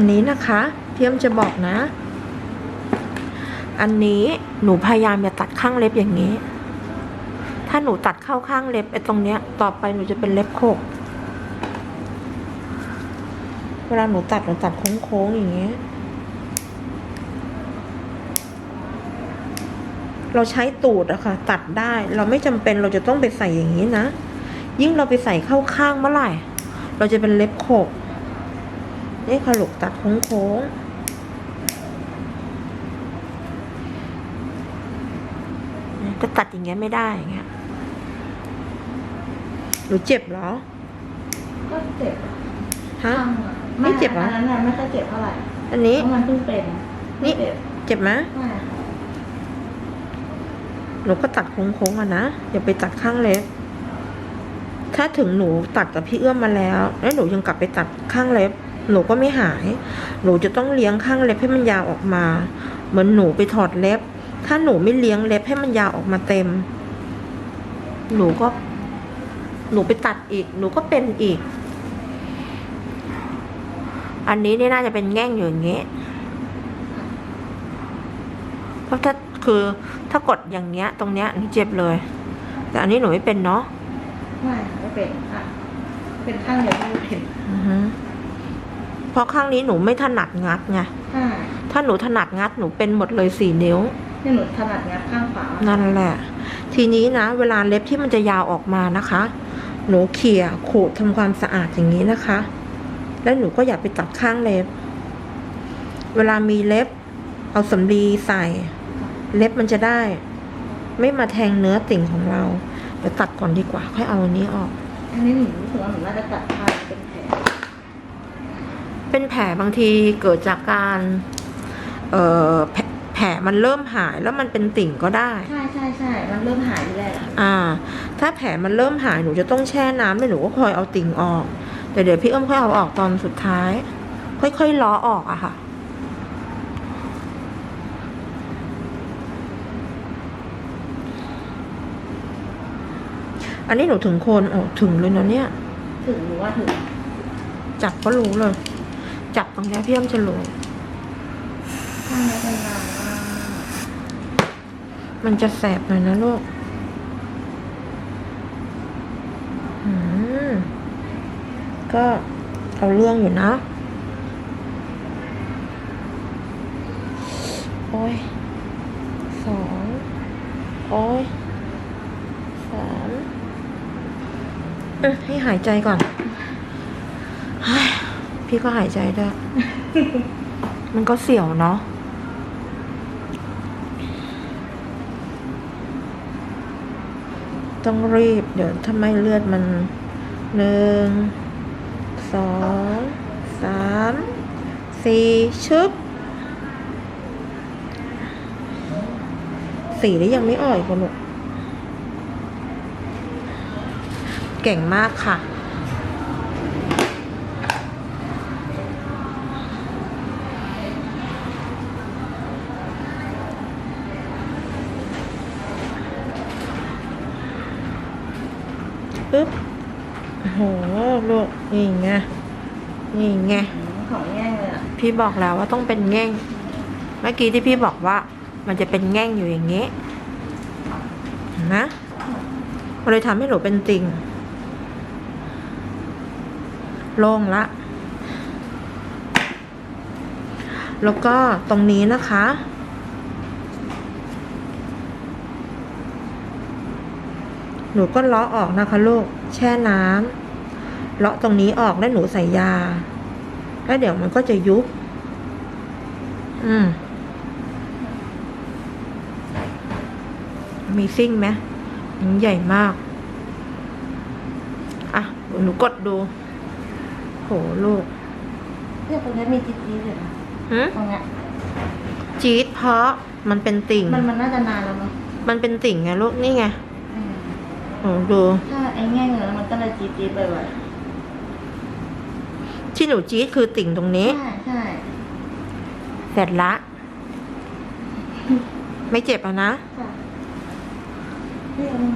นนี้นะคะเพี่อ้อมจะบอกนะ อันนี้หนูพยายามอย่าตัดข้างเล็บอย่างนี้ ถ้าหนูตัดเข้าข้างเล็บไอ้ตรงเนี้ย ต่อไปหนูจะเป็นเล็บโคกเวลาหนูตัดหนูตัดโค้งๆอย่างเงี้ยเราใช้ตูดอะค่ะ ตัดได้เราไม่จำเป็นเราจะต้องไปใส่อย่างนี้นะ ยิ่งเราไปใส่เข้าข้างเมื่อไหร่ เราจะเป็นเล็บโขก นี่ค่ะลูกตัดโค้งๆจะตัดอย่างเงี้ยไม่ได้อย่างเงี้ยหนูเจ็บเหรอ ก็เจ็บฮะข้างอะไม่เจ็บเหรอ อันนั้นน่ะไม่ค่อยเจ็บเท่าไหร่อันนี้ เพราะมันเพิ่งเป็นนี่ไม่เจ็บเจ็บไหมไม่ค่ะหนูก็ตัดโค้งๆอะนะ อย่าไปตัดข้างเล็บ ถ้าถึงหนูตัดกับพี่เอื้อมมาแล้ว แล้วหนูยังกลับไปตัดข้างเล็บ หนูก็ไม่หาย หนูจะต้องเลี้ยงข้างเล็บให้มันยาวออกมา เหมือนหนูไปถอดเล็บ ถ้าหนูไม่เลี้ยงเล็บให้มันยาวออกมาเต็ม หนูก็ หนูไปตัดอีก หนูก็เป็นอีก อันนี้นี่น่าจะเป็นแง่งอยู่อย่างเงี้ยเพราะถ้าคือถ้ากดอย่างเงี้ย ตรงเนี้ยหนูเจ็บเลย แต่อันนี้หนูไม่เป็นเนาะไม่ค่ะไม่เป็นอะเป็นข้างเดียวที่ไม่เป็นอือฮึ เพราะข้างนี้หนูไม่ถนัดงัดไงใช่ถ้าหนูถนัดงัดหนูเป็นหมดเลยสี่นิ้วที่หนูถนัดงัดข้างขวานั่นแหละ ทีนี้นะ เวลาเล็บที่มันจะยาวออกมานะคะ หนูเขี่ยขูดทำความสะอาดอย่างนี้นะคะ แล้วหนูก็อย่าไปตัดข้างเล็บ เวลามีเล็บ เอาสำลีใส่ เล็บมันจะได้ ไม่มาแทงเนื้อติ่งของเราเดี๋ยวตัดก่อนดีกว่า ค่อยเอาอันนี้ออก อันนี้หนูรู้สึกว่าหนูน่าจะตัดพลาดเป็นแผล เป็นแผลบางทีเกิดจากการเอ่อแผลแผลมันเริ่มหายแล้วมันเป็นติ่งก็ได้ ใช่ใช่ใช่มันเริ่มหายทีแรกอะอ่า ถ้าแผลมันเริ่มหายหนูจะต้องแช่น้ำแล้วหนูก็คอยเอาติ่งออกแต่เดี๋ยวพี่เอื้อมค่อยเอาออกตอนสุดท้าย ค่อยๆล้อออกอะค่ะอันนี้หนูถึงโคนโอ้ถึงเลยนะเนี่ย ถึงหนูว่าถึง จับก็รู้เลย จับตรงเนี้ยพี่เอื้อมจะรู้ข้างนี้เป็นนานมากมันจะแสบหน่อยนะลูกอืมก็เอาเรื่องอยู่นะ โอ้ยสองโอ้ยสามเอ้ยให้หายใจก่อนเฮ้ย พี่ก็หายใจได้ มันก็เสียวเนาะต้องรีบ เดี๋ยวทำไมเลือดมันหนึ่งสองสามสี่ชึบสี่แล้ยังไม่อ่อยกันหรอกเก่งมากค่ะ ปึ๊บโอ้โหลูกนี่ไงนี่ไงของแง่งเลยอะพี่บอกแล้วว่าต้องเป็นแง่ง เมื่อกี้ที่พี่บอกว่า มันจะเป็นแง่งอยู่อย่างนี้เห็นไหมมันเลยทำให้หนูเป็นติ่งโล่งละ แล้วก็ตรงนี้นะคะ หนูก็เลาะออกนะคะลูก แช่น้ำเลาะตรงนี้ออกแล้วหนูใส่ยา แล้วเดี๋ยวมันก็จะยุบ อืม มีซิ่งไหมอันนี้ใหญ่มาก อะ หนูกดดู โหลูกเนี่ยตรงนี้มีจิ๊ดจี๊ดอยู่นะหืมตรงเนี้ยจี๊ดเพราะมันเป็นติ่ง มันมันน่าจะนานแล้วเนาะมันเป็นติ่งไงลูกนี่ไงอืมโอ้ ดู ถ้าไอ้แง่งเลยมันก็เลยจี๊ดจี๊ดไปไว้ที่หนูจี๊ดคือติ่งตรงนี้ ใช่ใช่เสร็จละ ไม่เจ็บอะนะ ค่ะนี่เอา